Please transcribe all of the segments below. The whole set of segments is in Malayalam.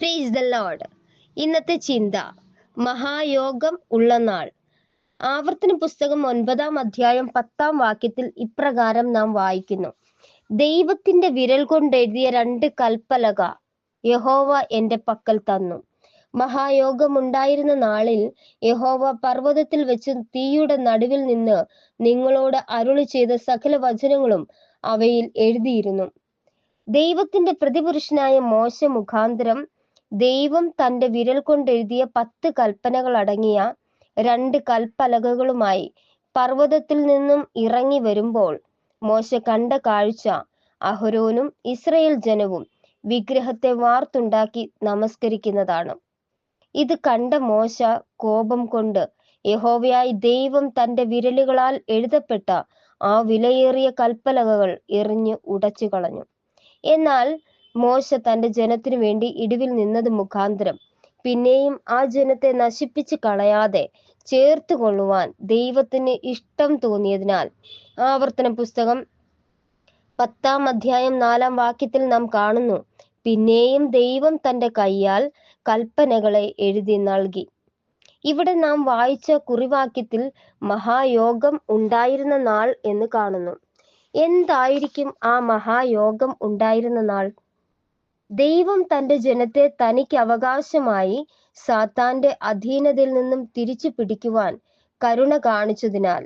പ്രേസ് ദ ലോഡ് ഇന്നത്തെ ചിന്ത മഹായോഗം ഉള്ള നാൾ. ആവർത്തന പുസ്തകം ഒൻപതാം അധ്യായം പത്താം വാക്യത്തിൽ ഇപ്രകാരം നാം വായിക്കുന്നു. ദൈവത്തിന്റെ വിരൽ കൊണ്ടെഴുതിയ രണ്ട് കൽപ്പലക യഹോവ എന്റെ പക്കൽ തന്നു. മഹായോഗം ഉണ്ടായിരുന്ന നാളിൽ യഹോവ പർവതത്തിൽ വെച്ച് തീയുടെ നടുവിൽ നിന്ന് നിങ്ങളോട് അരുളി ചെയ്ത സകല വചനങ്ങളും അവയിൽ എഴുതിയിരുന്നു. ദൈവത്തിന്റെ പ്രതിപുരുഷനായ മോശ മുഖാന്തരം ദൈവം തന്റെ വിരൽ കൊണ്ട് കൊണ്ടെഴുതിയ പത്ത് കൽപ്പനകൾ അടങ്ങിയ രണ്ട് കൽപ്പലകകളുമായി പർവതത്തിൽ നിന്നും ഇറങ്ങി വരുമ്പോൾ മോശ കണ്ട കാഴ്ച അഹരോനും ഇസ്രയേൽ ജനവും വിഗ്രഹത്തെ വാർത്തുണ്ടാക്കി നമസ്കരിക്കുന്നതാണ്. ഇത് കണ്ട മോശ കോപം കൊണ്ട് യഹോവയായി ദൈവം തന്റെ വിരലുകളാൽ എഴുതപ്പെട്ട ആ വിലയേറിയ കൽപ്പലകകൾ എറിഞ്ഞ് ഉടച്ചു കളഞ്ഞു എന്നാൽ മോശ തന്റെ ജനത്തിനു വേണ്ടി ഇടിവിൽ നിന്നത് മുഖാന്തരം. പിന്നെയും ആ ജനത്തെ നശിപ്പിച്ച് കളയാതെ ചേർത്ത് കൊള്ളുവാൻ ദൈവത്തിന് ഇഷ്ടം തോന്നിയതിനാൽ ആവർത്തന പുസ്തകം പത്താം അധ്യായം നാലാം വാക്യത്തിൽ നാം കാണുന്നു. പിന്നെയും ദൈവം തന്റെ കൈയാൽ കൽപ്പനകളെ എഴുതി നൽകി. ഇവിടെ നാം വായിച്ച കുറിവാക്യത്തിൽ മഹായോഗം ഉണ്ടായിരുന്ന നാൾ എന്ന് കാണുന്നു. എന്തായിരിക്കും ആ മഹായോഗം ഉണ്ടായിരുന്ന നാൾ? ദൈവം തന്റെ ജനത്തെ തനിക്ക് അവകാശമായി സാത്താന്റെ അധീനതയിൽ നിന്നും തിരിച്ചു പിടിക്കുവാൻ കരുണ കാണിച്ചതിനാൽ.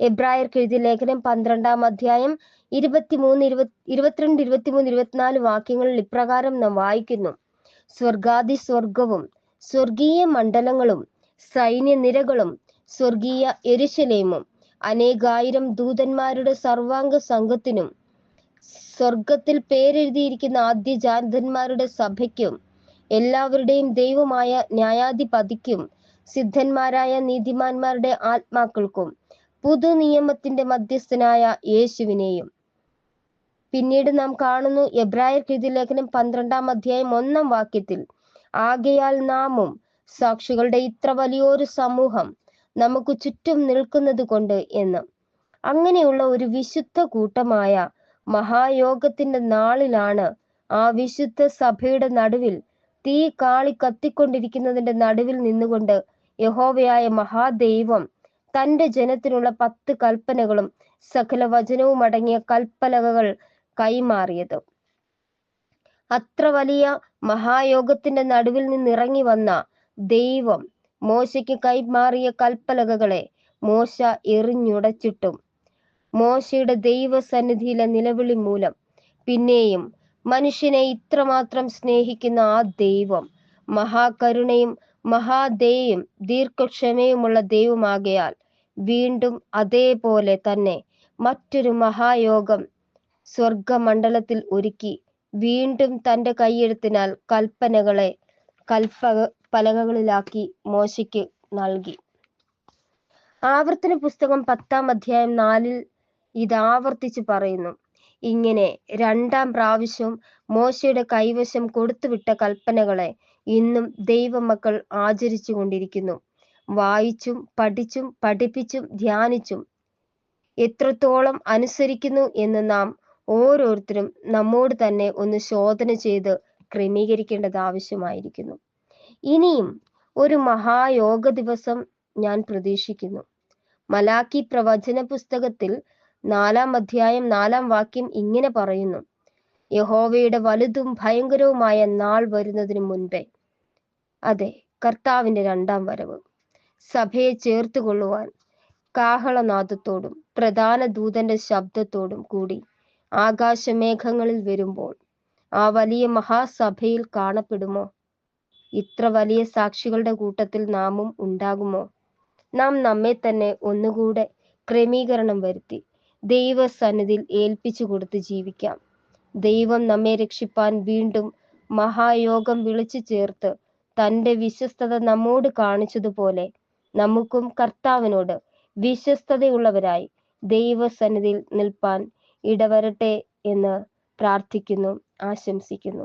എബ്രായർ എഴുതിയ ലേഖനം പന്ത്രണ്ടാം അധ്യായം ഇരുപത്തിമൂന്ന് ഇരുപത്തി ഇരുപത്തിരണ്ട് ഇരുപത്തിമൂന്ന് ഇരുപത്തിനാല് വാക്യങ്ങളിൽ ഇപ്രകാരം നാം വായിക്കുന്നു. സ്വർഗാദി സ്വർഗവും സ്വർഗീയ മണ്ഡലങ്ങളും സൈന്യ നിരകളും സ്വർഗീയ എരിശലേമും അനേകായിരം ദൂതന്മാരുടെ സർവാംഗ സംഘത്തിനും സ്വർഗത്തിൽ പേരെഴുതിയിരിക്കുന്ന ആദ്യ ജാതന്മാരുടെ സഭയ്ക്കും എല്ലാവരുടെയും ദൈവമായ ന്യായാധിപതിക്കും സിദ്ധന്മാരായ നീതിമാന്മാരുടെ ആത്മാക്കൾക്കും പുതു നിയമത്തിന്റെ മധ്യസ്ഥനായ യേശുവിനെയും. പിന്നീട് നാം കാണുന്നു എബ്രായർ കൃതി ലേഖനം പന്ത്രണ്ടാം അധ്യായം ഒന്നാം വാക്യത്തിൽ ആകയാൽ നാമും സാക്ഷികളുടെ ഇത്ര വലിയൊരു സമൂഹം നമുക്ക് ചുറ്റും നിൽക്കുന്നത് കൊണ്ട് എന്ന്. അങ്ങനെയുള്ള ഒരു വിശുദ്ധ കൂട്ടമായ മഹായോഗത്തിന്റെ നാളിലാണ് ആ വിശുദ്ധ സഭയുടെ നടുവിൽ തീ കാളി കത്തിക്കൊണ്ടിരിക്കുന്നതിന്റെ നടുവിൽ നിന്നുകൊണ്ട് യഹോവയായ മഹാദൈവം തന്റെ ജനത്തിനുള്ള പത്ത് കൽപ്പനകളും സകല വചനവും അടങ്ങിയ കൽപ്പനകൾ കൈമാറിയത്. അത്ര വലിയ മഹായോഗത്തിന്റെ നടുവിൽ നിന്നിറങ്ങി വന്ന ദൈവം മോശയ്ക്ക് കൈമാറിയ കൽപ്പലകകളെ മോശ എറിഞ്ഞുടച്ചിട്ടും മോശയുടെ ദൈവസന്നിധിയിലെ നിലവിളി മൂലം. പിന്നെയും മനുഷ്യനെ ഇത്രമാത്രം സ്നേഹിക്കുന്ന ആ ദൈവം മഹാകരുണയും മഹാദയും ദീർഘക്ഷമയുമുള്ള ദൈവമാകയാൽ വീണ്ടും അതേപോലെ തന്നെ മറ്റൊരു മഹായോഗം സ്വർഗമണ്ഡലത്തിൽ ഒരുക്കി വീണ്ടും തന്റെ കൈയെഴുത്തിനാൽ കൽപ്പനകളെ കൽപ്പ പലകകളിലാക്കി മോശയ്ക്ക് നൽകി. ആവർത്തന പുസ്തകം പത്താം അധ്യായം നാലിൽ ഇത് ആവർത്തിച്ച് പറയുന്നു. ഇങ്ങനെ രണ്ടാം പ്രാവശ്യം മോശയുടെ കൈവശം കൊടുത്തുവിട്ട കൽപ്പനകളെ ഇന്നും ദൈവമക്കൾ ആചരിച്ചു കൊണ്ടിരിക്കുന്നു. വായിച്ചും പഠിച്ചും പഠിപ്പിച്ചും ധ്യാനിച്ചും എത്രത്തോളം അനുസരിക്കുന്നു എന്ന് നാം ഓരോരുത്തരും നമ്മോട് തന്നെ ഒന്ന് ശോധന ചെയ്ത് ക്രമീകരിക്കേണ്ടത് ആവശ്യമായിരിക്കുന്നു. ഇനിയും ഒരു മഹായോഗ ദിവസം ഞാൻ പ്രതീക്ഷിക്കുന്നു. മലാക്കി പ്രവചന പുസ്തകത്തിൽ നാലാം അധ്യായം നാലാം വാക്യം ഇങ്ങനെ പറയുന്നു. യഹോവയുടെ വലുതും ഭയങ്കരവുമായ നാൾ വരുന്നതിന് മുൻപേ. അതെ കർത്താവിന്റെ രണ്ടാം വരവ്. സഭയെ ചേർത്ത് കൊള്ളുവാൻ കാഹളനാദത്തോടും പ്രധാന ദൂതന്റെ ശബ്ദത്തോടും കൂടി ആകാശമേഘങ്ങളിൽ വരുമ്പോൾ ആ വലിയ മഹാസഭയിൽ കാണപ്പെടുമോ? ഇത്ര വലിയ സാക്ഷികളുടെ കൂട്ടത്തിൽ നാമും ഉണ്ടാകുമോ? നാം നമ്മെ തന്നെ ഒന്നുകൂടെ ക്രമീകരണം വരുത്തി ദൈവസന്നിധിയിൽ ഏൽപ്പിച്ചു കൊടുത്ത് ജീവിക്കാം. ദൈവം നമ്മെ രക്ഷിപ്പാൻ വീണ്ടും മഹായോഗം വിളിച്ചു ചേർത്ത് തന്റെ വിശ്വസ്തത നമ്മോട് കാണിച്ചതുപോലെ നമുക്കും കർത്താവിനോട് വിശ്വസ്തതയുള്ളവരായി ദൈവസന്നിധിയിൽ നിൽപ്പാൻ ഇടവരട്ടെ എന്ന് പ്രാർത്ഥിക്കുന്നു ആശംസിക്കുന്നു.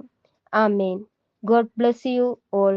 ആമേൻ. God bless you all.